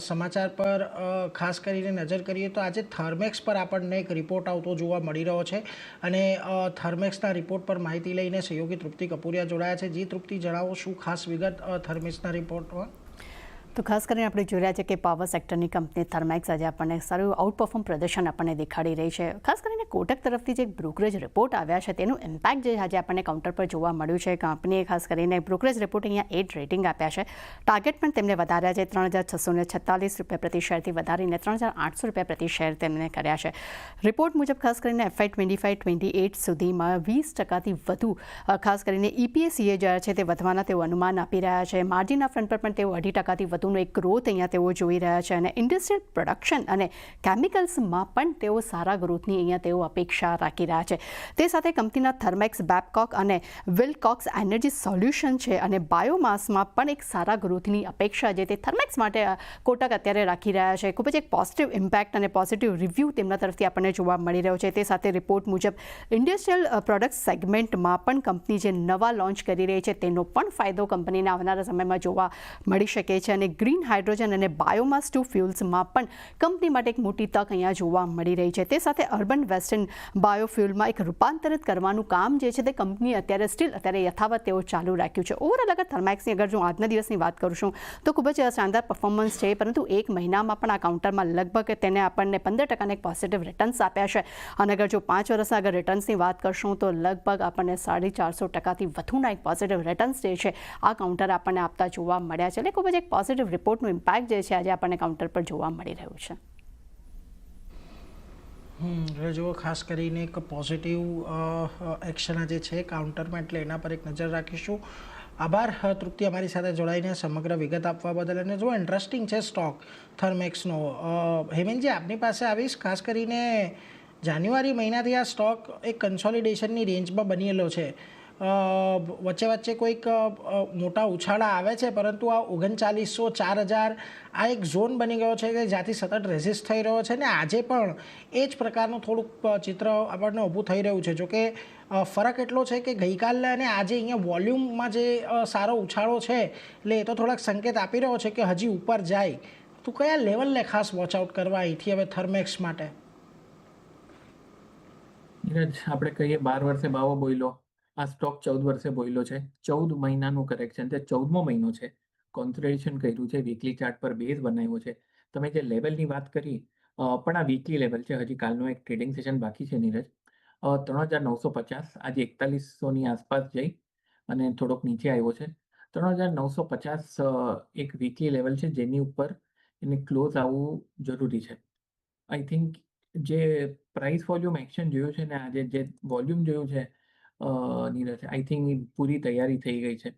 સમાચાર પર ખાસ કરીને નજર કરીએ તો આજે થર્મેક્સ પર આપણને એક રિપોર્ટ આવતો જોવા મળી રહ્યો છે અને થર્મેક્સના રિપોર્ટ પર માહિતી લઈને સહયોગી તૃપ્તિ કપૂરિયા જોડાયા છે. જી તૃપ્તિ, જણાવો શું ખાસ વિગત થર્મેક્સના રિપોર્ટમાં તો ખાસ કરીને આપણે જોઈ રહ્યા છે કે પાવર સેક્ટરની કંપની થર્મેક્સ આજે આપણને સારું આઉટ પરફોર્મ પ્રદર્શન આપણને દેખાડી રહી છે. ખાસ કરીને કોટક તરફથી જે બ્રોકરેજ રિપોર્ટ આવ્યા છે તેનું ઇમ્પેક્ટ જે આજે આપણને કાઉન્ટર પર જોવા મળ્યું છે. કંપનીએ ખાસ કરીને બ્રોકરેજ રિપોર્ટ અહીંયા એટ રેટિંગ આપ્યા છે. ટાર્ગેટ પણ તેમને વધાર્યા છે. ત્રણ હજાર છસો ને છત્તાલીસ રૂપિયા પ્રતિ શેરથી વધારીને ત્રણ હજાર આઠસો રૂપિયા પ્રતિ શેર તેમને કર્યા છે. રિપોર્ટ મુજબ ખાસ કરીને FY twenty five twenty eight સુધીમાં વીસ ટકાથી વધુ ખાસ કરીને ઇપીએસસીએ જે છે તે વધવાના તેઓ અનુમાન આપી રહ્યા છે. માર્જિનના ફ્રન્ટ પર પણ તેઓ અઢી ટકાથી વધુનો એક ગ્રોથ અહીંયા તેઓ જોઈ રહ્યા છે અને ઇન્ડસ્ટ્રીયલ પ્રોડક્શન અને કેમિકલ્સમાં પણ તેઓ સારા ગ્રોથની અહીંયા તેઓ અપેક્ષા રાખી રહ્યા છે. તે સાથે કંપનીના થર્મેક્સ બેબકોક અને વિલકોક્સ એનર્જી સોલ્યુશન છે અને બાયોમાસમાં પણ એક સારા ગ્રોથની અપેક્ષા જે તે થર્મેક્સ માટે કોટક અત્યારે રાખી રહ્યા છે. ખૂબ જ એક પોઝિટિવ ઇમ્પેક્ટ અને પોઝિટિવ રિવ્યૂ તેમના તરફથી આપણને જોવા મળી રહ્યો છે. તે સાથે રિપોર્ટ મુજબ ઇન્ડસ્ટ્રીયલ પ્રોડક્ટ સેગમેન્ટમાં પણ કંપની જે નવા લોન્ચ કરી રહી છે તેનો પણ ફાયદો કંપનીના આવનારા સમયમાં જોવા મળી શકે છે અને ગ્રીન હાઇડ્રોજન અને બાયોમાસ ટુ ફ્યુલ્સમાં પણ કંપની માટે એક મોટી તક અહીંયા જોવા મળી રહી છે. તે સાથે અર્બન વેસ્ટર્ન બાયોફ્યુલમાં એક રૂપાંતરિત કરવાનું કામ જે છે તે કંપની અત્યારે સ્ટીલ અત્યારે યથાવત તેઓ ચાલુ રાખ્યું છે. ઓવરઓલ અગર થર્મેક્સની અગર જો આજના દિવસની વાત કરું છું, તો ખૂબ જ શાનદાર પરફોર્મન્સ છે, પરંતુ એક મહિનામાં પણ આ કાઉન્ટરમાં લગભગ તેને આપણને પંદર ટકાના એક પોઝિટિવ રિટર્ન્સ આપ્યા છે. અને અગર જો પાંચ વર્ષના અગર રિટર્ન્સની વાત કરશું, તો લગભગ આપણને સાડી ચારસો ટકાથી વધુના એક પોઝિટિવ રિટર્ન્સ જે છે, આ કાઉન્ટર આપણને આપતા જોવા મળ્યા છે. એટલે ખૂબ જ એક પોઝિટિવ રિપોર્ટનું ઇમ્પેક્ટ જે છે આજે આપણને કાઉન્ટર પર જોવા મળી રહ્યું છે. જુઓ, ખાસ કરીને એક પોઝિટિવ એક્શન જે છે કાઉન્ટરમાં એટલે એના પર એક નજર રાખીશું. આભાર તૃપ્તિ અમારી સાથે જોડાઈને સમગ્ર વિગત આપવા બદલ. અને જો ઇન્ટરેસ્ટિંગ છે સ્ટોક થર્મેક્સનો હેમેનજી, આપની પાસે આવીશ? ખાસ કરીને જાન્યુઆરી મહિનાથી આ સ્ટોક એક કન્સોલિડેશનની રેન્જમાં બનેલો છે. વચ્ચે વચ્ચે કોઈક મોટા ઉછાળા આવે છે, પરંતુ આ ઓગણચાલીસો ચાર હજાર આ એક ઝોન બની ગયો છે કે જ્યાંથી સતત રેઝિસ્ટ થઈ રહ્યો છે ને આજે પણ એ જ પ્રકારનું થોડુંક ચિત્ર આપણને ઊભું થઈ રહ્યું છે. જોકે ફરક એટલો છે કે ગઈકાલે અને આજે અહીંયા વોલ્યુમમાં જે સારો ઉછાળો છે, એટલે એ તો થોડાક સંકેત આપી રહ્યો છે કે હજી ઉપર જાય. તો કયા લેવલને ખાસ વોચઆઉટ કરવા અહીંથી હવે થર્મેક્સ માટે? આપણે કહીએ બાર વર્ષે બાવો બોયલો. આ સ્ટોક ચૌદ વર્ષે બોયલો છે. ચૌદ મહિનાનું કરેક્શન છે. ચૌદમો મહિનો છે. કોન્સોલિડેશન કર્યું છે. વીકલી ચાર્ટ પર બેઝ બનાવ્યો છે. તમે જે લેવલની વાત કરી પણ આ વીકલી લેવલ છે. હજી કાલનું એક ટ્રેડિંગ સેશન બાકી છે, નીરજ. ત્રણ હજાર નવસો પચાસ, આજે એકતાલીસોની આસપાસ જઈ અને થોડોક નીચે આવ્યો છે. ત્રણ હજાર નવસો પચાસ એક વીકલી લેવલ છે. જેની ઉપર એને ક્લોઝ આવવું જરૂરી છે. આઈ થિંક જે પ્રાઇસ વોલ્યુમ એક્શન જોયું છે ને આજે, જે વોલ્યુમ જોયું છે નીરજ આઈ થિંક પૂરી તૈયારી થઈ ગઈ છે.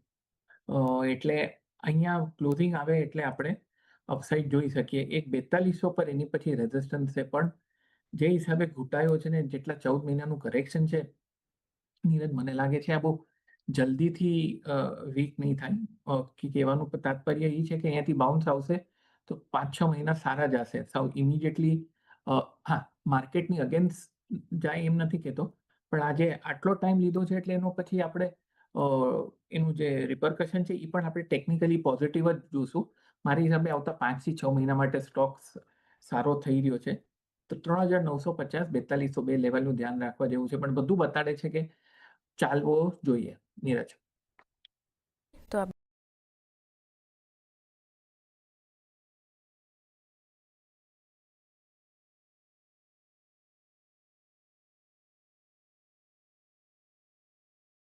એટલે અહીંયા ક્લોઝિંગ આવે એટલે આપણે અપસાઇડ જોઈ શકીએ. એક બેતાલીસો પર એની પછી રેઝિસ્ટન્સ છે, પણ જે હિસાબે ઘૂંટાયો છે ને, જેટલા ચૌદ મહિનાનું કરેક્શન છે નીરજ મને લાગે છે આ બહુ જલ્દીથી વીક નહીં થાય. કે કહેવાનું તાત્પર્ય એ છે કે અહીંયાથી બાઉન્સ આવશે તો પાંચ છ મહિના સારા જશે સાવ ઇમિડિયેટલી હા માર્કેટની અગેન્સ્ટ જાય એમ નથી કહેતો. પણ આજે આટલો ટાઈમ લીધો છે એટલે એનો પછી આપણે એનું જે રિપરકશન છે એ પણ આપણે ટેકનિકલી પોઝિટિવ જ જોઈશું મારી હિસાબે આવતા પાંચથી છ મહિના માટે સ્ટોક્સ સારો થઈ રહ્યો છે. તો ત્રણ હજાર નવસો પચાસ બેતાલીસો બે લેવલનું ધ્યાન રાખવા જેવું છે, પણ બધું બતાડે છે કે ચાલવો જોઈએ, નીરજ. તો